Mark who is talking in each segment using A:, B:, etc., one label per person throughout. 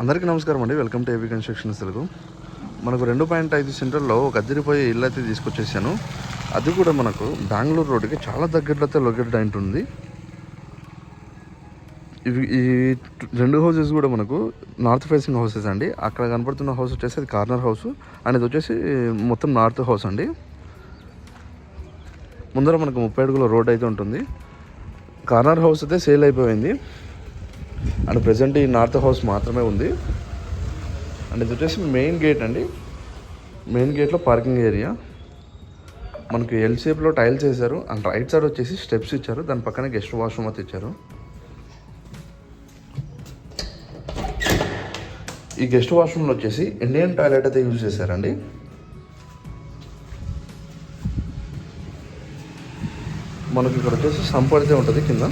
A: అందరికీ నమస్కారం అండి. Welcome to A B constructions Telugu. మనకు రెండు పాయింట్ ఐదు సెంటర్లో ఒక అద్దెరిపోయే ఇల్లు అయితే తీసుకొచ్చేసాను. అది కూడా మనకు బెంగళూరు రోడ్డుకి చాలా దగ్గరలో అయితే లొకేటెడ్ అయి ఉంటుంది. ఇవి ఈ రెండు హౌసెస్ కూడా మనకు నార్త్ ఫేసింగ్ హౌసెస్ అండి. అక్కడ కనపడుతున్న హౌస్ వచ్చేసి అది కార్నర్ హౌస్ అండ్ ఇది వచ్చేసి మొత్తం నార్త్ హౌస్ అండి. ముందర మనకు ముప్పై అడుగుల రోడ్ అయితే ఉంటుంది. కార్నర్ హౌస్ అయితే సేల్ అయిపోయింది. అండ్ ప్రజెంట్ ఈ నార్త్ హౌస్ మాత్రమే ఉంది. అండ్ ఇది వచ్చేసి మెయిన్ గేట్ అండి. మెయిన్ గేట్లో పార్కింగ్ ఏరియా మనకి ఎల్ షేప్లో టైల్స్ వేశారు. అండ్ రైట్ సైడ్ వచ్చేసి స్టెప్స్ ఇచ్చారు. దాని పక్కనే గెస్ట్ వాష్రూమ్ అయితే ఇచ్చారు. ఈ గెస్ట్ వాష్రూమ్లో వచ్చేసి ఇండియన్ టాయిలెట్ అయితే యూజ్ చేశారండి. మనకి ఇక్కడ వచ్చేసి సంపడితే అయితే ఉంటుంది కింద.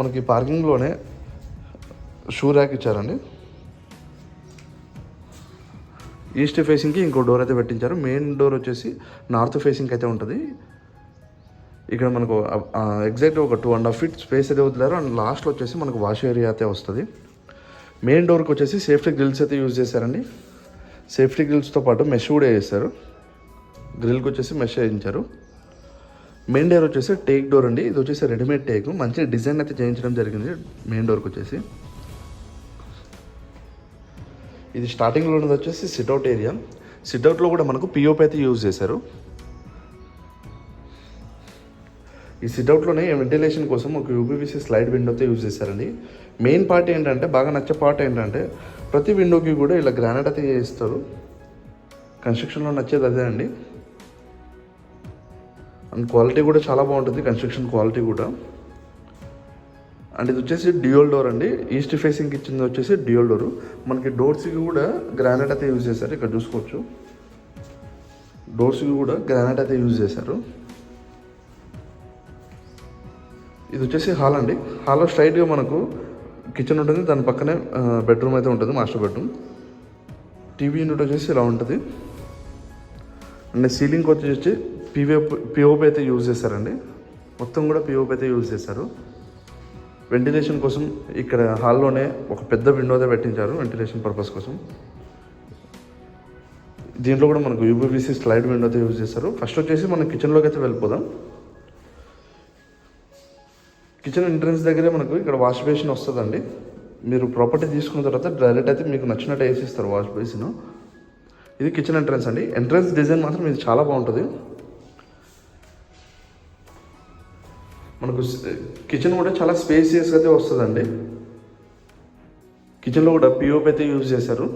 A: మనకి పార్కింగ్లోనే షూ ర్యాక్ ఇచ్చారండి. ఈస్ట్ ఫేసింగ్కి ఇంకో డోర్ అయితే పెట్టించారు. మెయిన్ డోర్ వచ్చేసి నార్త్ ఫేసింగ్ అయితే ఉంటుంది. ఇక్కడ మనకు ఎగ్జాక్ట్ ఒక two and half feet space అయితే వదిలేరు. అండ్ లాస్ట్లో వచ్చేసి మనకు వాష్ ఏరియా అయితే వస్తుంది. మెయిన్ డోర్కి వచ్చేసి సేఫ్టీ గ్రిల్స్ అయితే యూజ్ చేశారండి. సేఫ్టీ గ్రిల్స్తో పాటు మెష్ కూడా వేసారు గ్రిల్కి వచ్చేసి మెష్ వేయించారు. మెయిన్ డోర్ వచ్చేసి టేక్ డోర్ అండి. ఇది వచ్చేసి రెడీమేడ్ టేక్ మంచి డిజైన్ అయితే చేయించడం జరిగింది. మెయిన్ డోర్కి వచ్చేసి. ఇది స్టార్టింగ్లో ఉన్నది వచ్చేసి సిట్అవుట్ ఏరియా సిట్అవుట్లో కూడా మనకు పిఓపి అయితే యూజ్ చేశారు. ఈ సిట్అవుట్లోనే వెంటిలేషన్ కోసం ఒక యూపీవీసీ స్లైడ్ విండోతో యూజ్ చేశారండి. మెయిన్ పార్ట్ ఏంటంటే బాగా నచ్చే పార్ట్ ఏంటంటే ప్రతి విండోకి కూడా ఇలా గ్రానైట్ అయితే చేస్తారు. కన్స్ట్రక్షన్లో నచ్చేది అదే అండి. అండ్ క్వాలిటీ కూడా చాలా బాగుంటుంది కన్స్ట్రక్షన్ క్వాలిటీ కూడా. అండ్ ఇది వచ్చేసి డ్యూయల్ డోర్ అండి. ఈస్ట్ ఫేసింగ్కి ఇచ్చింది వచ్చేసి డ్యూయల్ డోర్ మనకి డోర్స్కి కూడా గ్రానైట్ అయితే యూజ్ చేశారు ఇక్కడ చూసుకోవచ్చు. డోర్స్కి కూడా గ్రానైట్ అయితే యూజ్ చేశారు. ఇది వచ్చేసి హాల్ అండి. హాల్లో స్ట్రైట్గా మనకు కిచెన్ ఉంటుంది దాని పక్కనే బెడ్రూమ్ అయితే ఉంటుంది మాస్టర్ బెడ్రూమ్ టీవీ యూనిట్ వచ్చేసి ఇలా ఉంటుంది. అండ్ సీలింగ్ వచ్చేసి పివో పిఓపి అయితే యూజ్ చేశారండి మొత్తం కూడా పిఓపి అయితే యూజ్ చేశారు వెంటిలేషన్ కోసం ఇక్కడ హాల్లోనే ఒక పెద్ద విండో పెట్టించారు వెంటిలేషన్ పర్పస్ కోసం. దీంట్లో కూడా మనకు యూబీబీసీ స్లైడ్ విండో అయితే యూజ్ చేస్తారు. ఫస్ట్ వచ్చేసి మనం కిచెన్లోకి అయితే వెళ్ళిపోదాం. కిచెన్ ఎంట్రన్స్ దగ్గరే మనకు ఇక్కడ వాష్ బేసిన్ వస్తుందండి. మీరు ప్రాపర్టీ తీసుకున్న తర్వాత డైరెక్ట్ అయితే మీకు నచ్చినట్టు వేసి ఇస్తారు వాష్ బేసిన్ ఇది కిచెన్ ఎంట్రన్స్ అండి. ఎంట్రన్స్ డిజైన్ మాత్రం ఇది చాలా బాగుంటుంది. మనకు కిచెన్ కూడా చాలా స్పేసియస్గా అయితే వస్తుందండి. కిచెన్లో కూడా పిఓపి అయితే యూజ్ చేశారు.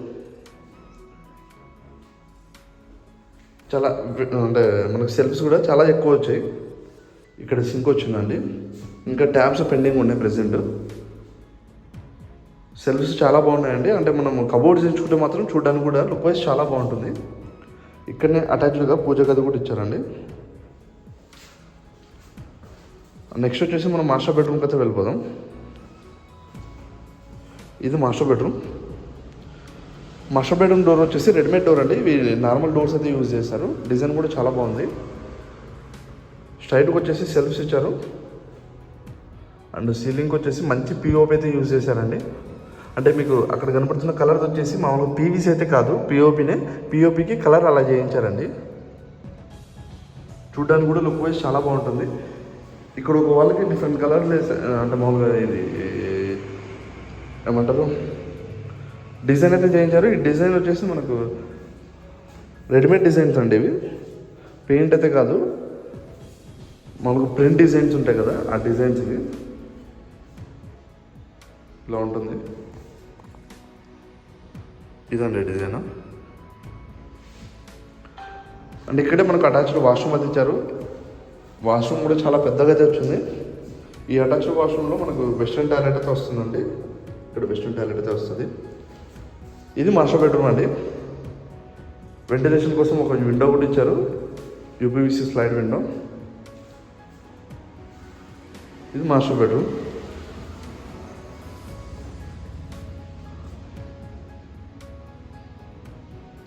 A: చాలా అంటే మనకు సెల్ఫ్స్ కూడా చాలా ఎక్కువ వచ్చాయి. ఇక్కడ సింక్ వచ్చిందండి. ఇంకా ట్యాబ్స్ పెండింగ్ ఉన్నాయి ప్రెసెంట్ సెల్ఫ్స్ చాలా బాగున్నాయండి. అంటే మనం కబోర్డ్స్ ఎంచుకుంటే మాత్రం చూడడానికి కూడా లుక్ వైజ్ చాలా బాగుంటుంది. ఇక్కడనే అటాచ్డ్గా పూజ గది కూడా ఇచ్చారండి. నెక్స్ట్ వచ్చేసి మనం మాస్టర్ బెడ్రూమ్కి అయితే వెళ్ళిపోదాం. ఇది master bedroom master bedroom door వచ్చేసి రెడీమేడ్ డోర్ అండి. ఇవి నార్మల్ డోర్స్ అయితే యూజ్ చేస్తారు. డిజైన్ కూడా చాలా బాగుంది. స్ట్రైట్కి వచ్చేసి సెల్ఫ్స్ ఇచ్చారు. అండ్ సీలింగ్కి వచ్చేసి మంచి పిఓపి అయితే యూజ్ చేశారండి. అంటే మీకు అక్కడ కనపడుతున్న కలర్ వచ్చేసి మామూలుగా పీవీసీ అయితే కాదు. పిఓపినే పిఓపికి కలర్ అలా చేయించారండి. చూడడానికి కూడా లుక్ వైజ్ చాలా బాగుంటుంది. ఇక్కడ ఒక వాళ్ళకి డిఫరెంట్ కలర్ అంటే మామూలుగా ఇది ఏమంటారు? డిజైన్ అయితే చేయించారు. ఈ డిజైన్ వచ్చేసి మనకు రెడీమేడ్ డిజైన్స్ అండి ఇవి. పెయింట్ అయితే కాదు. మనకు ప్రింట్ డిజైన్స్ ఉంటాయి కదా ఆ డిజైన్స్ ఇవి. ఇలా ఉంటుంది. ఇదండి డిజైన్. అండ్ ఇక్కడే మనకు అటాచ్డ్ వాష్రూమ్ అది ఇచ్చారు. వాష్రూమ్ కూడా చాలా పెద్దగా అయితే వచ్చింది ఈ అటాచ్డ్ వాష్రూమ్లో మనకు వెస్ట్రన్ టాయిలెట్ అయితే వస్తుందండి. ఇక్కడ వెస్ట్రన్ టాయిలెట్ అయితే వస్తుంది. ఇది మాస్టర్ బెడ్రూమ్ అండి. వెంటిలేషన్ కోసం ఒక విండో కూడా ఇచ్చారు. UPVC slide window. ఇది మాస్టర్ బెడ్రూమ్.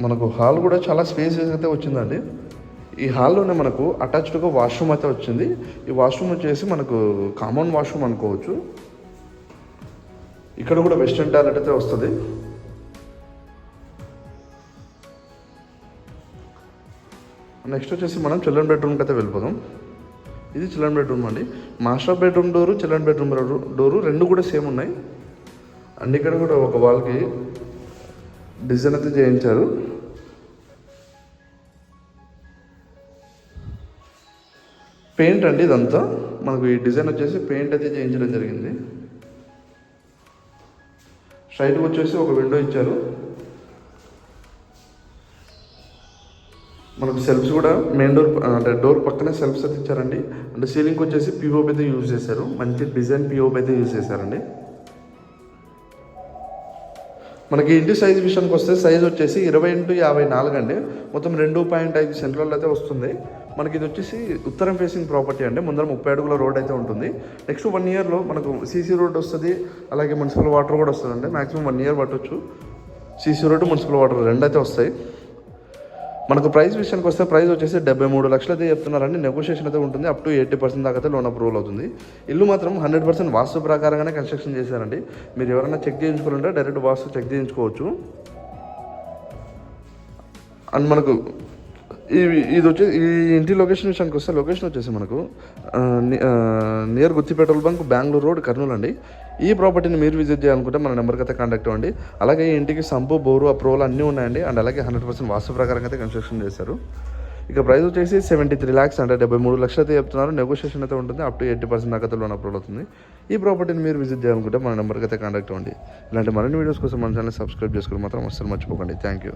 A: మనకు హాల్ కూడా చాలా స్పేసెస్ అయితే వచ్చిందండి. ఈ హాల్లోనే మనకు అటాచ్డ్గా వాష్రూమ్ అయితే వచ్చింది. ఈ వాష్రూమ్ వచ్చేసి మనకు కామన్ వాష్రూమ్ అనుకోవచ్చు. ఇక్కడ కూడా వెస్టర్న్ టాయిలెట్ అయితే వస్తుంది. నెక్స్ట్ వచ్చేసి మనం చిల్డ్రన్ బెడ్రూమ్కి అయితే వెళ్ళిపోదాం. ఇది చిల్డ్రన్ బెడ్రూమ్ అండి. Master bedroom door children bedroom door రెండు కూడా సేమ్ ఉన్నాయి. అండ్ ఇక్కడ కూడా ఒక వాల్కి డిజైన్ అయితే చేయించారు. పెయింట్ అండి ఇదంతా. మనకు ఈ డిజైన్ వచ్చేసి పెయింట్ అయితే చేయించడం జరిగింది. స్ట్రైట్గా వచ్చేసి ఒక విండో ఇచ్చారు. మనకు సెల్ఫ్స్ కూడా మెయిన్ డోర్ అంటే డోర్ పక్కనే సెల్ఫ్స్ అయితే ఇచ్చారండి. అంటే సీలింగ్ వచ్చేసి పిఓపి అయితే యూజ్ చేశారు. మంచి డిజైన్ పిఓపి అయితే యూజ్ చేశారండి. మనకి ఇంటి సైజ్ విషయానికి వస్తే సైజ్ వచ్చేసి ఇరవై ఇంటూ యాభై నాలుగు అండి. మొత్తం రెండు పాయింట్ ఐదు సెంట్రల్ అయితే వస్తుంది. మనకి ఇది వచ్చేసి ఉత్తరం ఫేసింగ్ ప్రాపర్టీ అంటే ముందర ముప్పై అడుగుల రోడ్ అయితే ఉంటుంది. నెక్స్ట్ వన్ ఇయర్లో మనకు సీసీ రోడ్ వస్తుంది. అలాగే మున్సిపల్ వాటర్ కూడా వస్తుంది అండి మాక్సిమం వన్ ఇయర్ పట్టొచ్చు సీసీ రోడ్ మున్సిపల్ వాటర్ రెండు అయితే వస్తాయి. మనకు ప్రైస్ విషయానికి వస్తే ప్రైస్ వచ్చేసి డెబ్బై మూడు లక్షలు అయితే చెప్తున్నారండి. నెగోషియేషన్ అయితే ఉంటుంది. అప్ టు ఎయిటీ పర్సెంట్ దాకా అయితే లోన్ అప్రూవల్ అవుతుంది. ఇల్లు మాత్రం హండ్రెడ్ పర్సెంట్ వాస్తు ప్రకారంగానే కన్స్ట్రక్షన్ చేశారండి. మీరు ఎవరైనా చెక్ చేయించుకోవాలంటే డైరెక్ట్ వాస్తు చెక్ చేయించుకోవచ్చు. అండ్ మనకు ఇది వచ్చి ఈ ఇంటి లొకేషన్ విషయానికి వస్తే లొకేషన్ వచ్చేసి మనకు near Gooty petrol bunk Bengaluru road Kurnool అండి. ఈ ప్రాపర్టీని మీరు విజిట్ చేయాలనుకుంటే మన నెంబర్కి అయితే కాంటాక్ట్ అవ్వండి. అలాగే ఈ ఇంటికి సంపు బోరు అప్రూవల్ అన్నీ ఉన్నాయండి. అండ్ అలాగే హండ్రెడ్ పర్సెంట్ వాస్తు ప్రకారంగా అయితే కన్స్ట్రక్షన్ చేశారు. ఇక ప్రైస్ వచ్చేసి సెవెంటీ త్రీ ల్యాక్స్ అంటే డెబ్బై మూడు లక్షలు అయితే చెప్తున్నారు. నెగోషియేషన్ అయితే ఉంటుంది. అప్ టు ఎయిటీ పర్సెంట్ దాకా లోన్ అప్రూవల్ అవుతుంది. ఈ ప్రాపర్టీని మీరు విజిట్ చేయాలనుకుంటే మన నెంబర్కి అయితే కాంటాక్ట్ అవ్వండి. ఇలాంటి మరిన్ని వీడియోస్ కోసం మన ఛానల్ సబ్స్క్రైబ్ చేసుకుని మాత్రం అస్సలు మర్చిపోకండి. Thank you